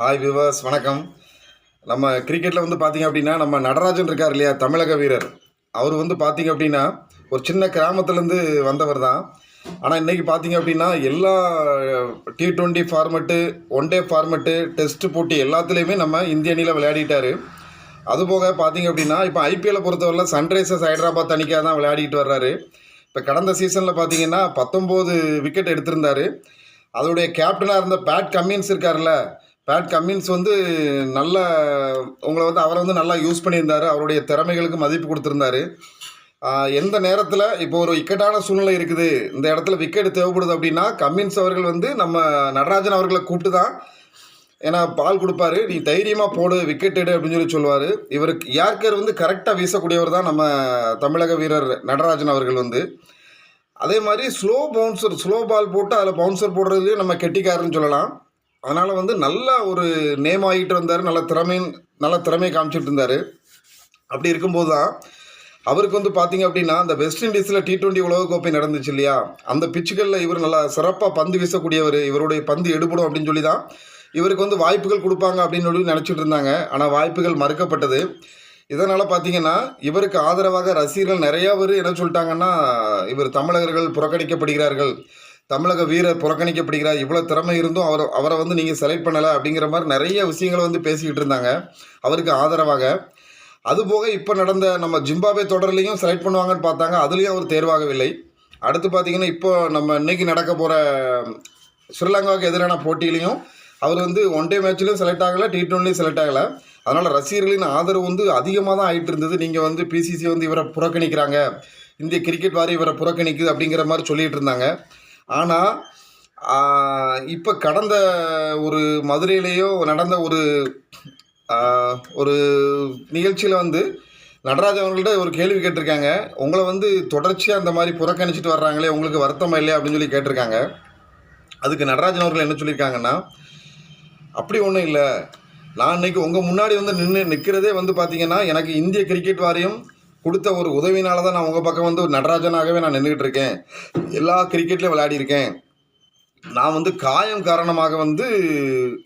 Hi விவாஸ் வணக்கம். நம்ம கிரிக்கெட்டில் வந்து பார்த்திங்க அப்படின்னா நம்ம நடராஜன் இருக்கார் இல்லையா தமிழக வீரர். அவர் வந்து பார்த்திங்க அப்படின்னா ஒரு சின்ன கிராமத்துலேருந்து வந்தவர் தான். ஆனால் இன்றைக்கி பார்த்திங்க அப்படின்னா எல்லா T twenty format one day format test போட்டி எல்லாத்துலேயுமே நம்ம இந்திய அணியில் விளையாடிட்டார். அதுபோக பார்த்தீங்க அப்படின்னா இப்போ ஐபிஎல்லை பொறுத்தவரையில் சன்ரைசர்ஸ் ஹைதராபாத் அணிக்காக தான் விளையாடிட்டு வர்றாரு. இப்போ கடந்த சீசனில் பார்த்தீங்கன்னா பத்தொம்போது விக்கெட் எடுத்திருந்தாரு. அதோடைய கேப்டனாக இருந்த பேட் கம்மின்ஸ் இருக்கார்ல பேட் கம்மின்ஸ் வந்து நல்ல உங்களை வந்து அவரை வந்து நல்லா யூஸ் பண்ணியிருந்தார். அவருடைய திறமைகளுக்கு மதிப்பு கொடுத்துருந்தாரு. எந்த நேரத்தில் இப்போ ஒரு இக்கட்டான சூழ்நிலை இருக்குது இந்த இடத்துல விக்கெட் தேவைப்படுது அப்படின்னா கம்மின்ஸ் அவர்கள் வந்து நம்ம நடராஜன் அவர்களை கூப்பிட்டு தான் ஏன்னா பால் கொடுப்பாரு. நீ தைரியமாக போடு விக்கெட் எடு அப்படின்னு சொல்லி சொல்லுவார். இவருக்கு யார்கர் வந்து கரெக்டாக வீசக்கூடியவர் தான் நம்ம தமிழக வீரர் நடராஜன் அவர்கள் வந்து. அதே மாதிரி ஸ்லோ பவுன்சர் ஸ்லோ பால் போட்டு அதில் பவுன்சர் போடுறதுலேயும் நம்ம கெட்டிக்காரன்னு சொல்லலாம். அதனால் வந்து நல்ல ஒரு நேம் ஆகிட்டு வந்தார் நல்ல திறமை நல்ல திறமையை காமிச்சிட்டு இருந்தார். அப்படி இருக்கும்போது தான் அவருக்கு வந்து பார்த்தீங்க அப்படின்னா அந்த வெஸ்ட் இண்டீஸில் டி டுவெண்ட்டி உலகக்கோப்பை நடந்துச்சு இல்லையா? அந்த பிச்சுகளில் இவர் நல்லா சிறப்பாக பந்து வீசக்கூடியவர் இவருடைய பந்து எடுபடும் அப்படின்னு சொல்லி தான் இவருக்கு வந்து வாய்ப்புகள் கொடுப்பாங்க அப்படின்னு சொல்லி நினச்சிட்டு இருந்தாங்க. ஆனால் வாய்ப்புகள் மறுக்கப்பட்டது. இதனால் பார்த்தீங்கன்னா இவருக்கு ஆதரவாக ரசிகர்கள் நிறையா பேர் என்ன சொல்லிட்டாங்கன்னா இவர் தமிழகர்கள் புறக்கணிக்கப்படுகிறார்கள். தமிழக வீரர் புறக்கணிக்கப்படுகிறார். இவ்வளோ திறமை இருந்தும் அவர் அவரை வந்து நீங்கள் செலக்ட் பண்ணலை அப்படிங்கிற மாதிரி நிறைய விஷயங்களை வந்து பேசிக்கிட்டு இருந்தாங்க. அவருக்கு ஆதரவாக. அதுபோக இப்போ நடந்த நம்ம ஜிம்பாபே தொடர்லேயும் செலக்ட் பண்ணுவாங்கன்னு பார்த்தாங்க. அதுலேயும் அவர் தேர்வாகவில்லை. அடுத்து பார்த்தீங்கன்னா இப்போ நம்ம இன்றைக்கி நடக்க போகிற ஸ்ரீலங்காவுக்கு எதிரான போட்டியிலையும் அவர் வந்து ஒன் டே மேட்ச்லேயும் செலக்ட் ஆகலை டி டுவெண்ட்டிலையும் செலக்ட் ஆகலை. அதனால் ரசிகர்களின் ஆதரவு வந்து அதிகமாக தான் ஆகிட்டு இருந்தது. நீங்கள் வந்து பிசிசி வந்து இவரை புறக்கணிக்கிறாங்க. இந்திய கிரிக்கெட் வாரி இவரை புறக்கணிக்குது அப்படிங்கிற மாதிரி சொல்லிகிட்டு இருந்தாங்க. ஆனால் இப்போ கடந்த ஒரு மதுரையிலேயோ நடந்த ஒரு ஒரு நிகழ்ச்சியில் வந்து நடராஜன் அவர்கள்ட்ட ஒரு கேள்வி கேட்டிருக்காங்க. உங்களை வந்து தொடர்ச்சியாக அந்த மாதிரி புறக்கணிச்சிட்டு வர்றாங்களே உங்களுக்கு வருத்தமா இல்லையா அப்படின்னு சொல்லி கேட்டிருக்காங்க. அதுக்கு நடராஜன் அவர்கள் என்ன சொல்லியிருக்காங்கன்னா அப்படி ஒன்றும் இல்லை. நான் இன்னைக்கு உங்கள் முன்னாடி வந்து நின்று நிற்கிறதே வந்து பார்த்தீங்கன்னா எனக்கு இந்திய கிரிக்கெட் வாரியம் கொடுத்த ஒரு உதவினால தான் நான் உங்கள் பக்கம் வந்து ஒரு நடராஜனாகவே நான் நின்றுக்கிட்டு இருக்கேன். எல்லா கிரிக்கெட்லையும் விளையாடியிருக்கேன் நான் வந்து காயம் காரணமாக வந்து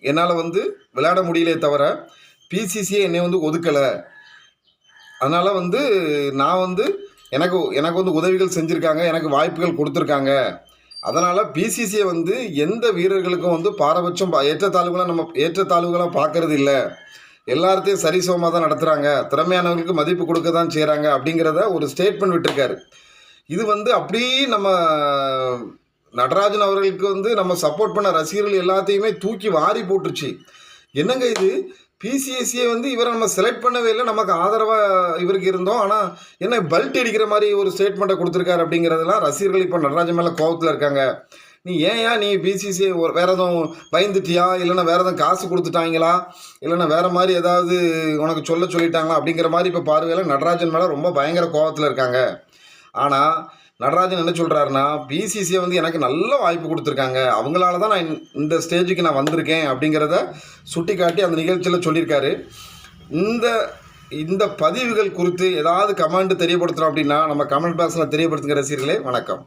என்னால் வந்து விளையாட முடியலே தவிர பிசிசியை என்னை வந்து ஒதுக்கலை. அதனால் வந்து நான் வந்து எனக்கு எனக்கு வந்து உதவிகள் செஞ்சுருக்காங்க எனக்கு வாய்ப்புகள் கொடுத்துருக்காங்க. அதனால் பிசிசியை வந்து எந்த வீரர்களுக்கும் வந்து பாரபட்சம் பா- நம்ம ஏற்றத்தாழ்வுகளாக பார்க்கறது இல்லை. எல்லாத்தையும் சரிசமமாக தான் நடத்துகிறாங்க திறமையானவர்களுக்கு மதிப்பு கொடுக்க தான் செய்கிறாங்க அப்படிங்கிறத ஒரு ஸ்டேட்மெண்ட் விட்டுருக்காரு. இது வந்து அப்படியே நம்ம நடராஜன் அவர்களுக்கு வந்து நம்ம சப்போர்ட் பண்ண ரசிகர்கள் எல்லாத்தையுமே தூக்கி வாரி போட்டுருச்சு. என்னங்க இது? பிசிஎஸ்சியை வந்து இவரை நம்ம செலக்ட் பண்ணவே இல்லை. நமக்கு ஆதரவாக இவருக்கு இருந்தோம். ஆனால் என்ன பல்ட் அடிக்கிற மாதிரி ஒரு ஸ்டேட்மெண்ட்டை கொடுத்துருக்காரு அப்படிங்கிறதெல்லாம் ரசிகர்கள் இப்போ நடராஜன் மேலே கோபத்தில் இருக்காங்க. நீ ஏன்யா நீ பிசிசி ஒரு வேறு எதுவும் பயந்துட்டியா? இல்லைன்னா வேறு எதுவும் காசு கொடுத்துட்டாங்களா? இல்லைன்னா வேறு மாதிரி ஏதாவது உனக்கு சொல்ல சொல்லிட்டாங்களா? அப்படிங்கிற மாதிரி இப்போ பார்வையில் நடராஜன் மேலே ரொம்ப பயங்கர கோபத்தில் இருக்காங்க. ஆனால் நடராஜன் என்ன சொல்கிறாருன்னா பிசிசியை வந்து எனக்கு நல்ல வாய்ப்பு கொடுத்துருக்காங்க. அவங்களால தான் நான் இந்த- ஸ்டேஜுக்கு நான் வந்திருக்கேன் அப்படிங்கிறத சுட்டி காட்டி அந்த நிகழ்ச்சியில் சொல்லியிருக்காரு. இந்த இந்த பதிவுகள் குறித்து ஏதாவது கமெண்ட் தெரியப்படுத்துகிறோம் அப்படின்னா நம்ம கமெண்ட் பாக்ஸில் தெரியப்படுத்துகிற ரசிகர்களே வணக்கம்.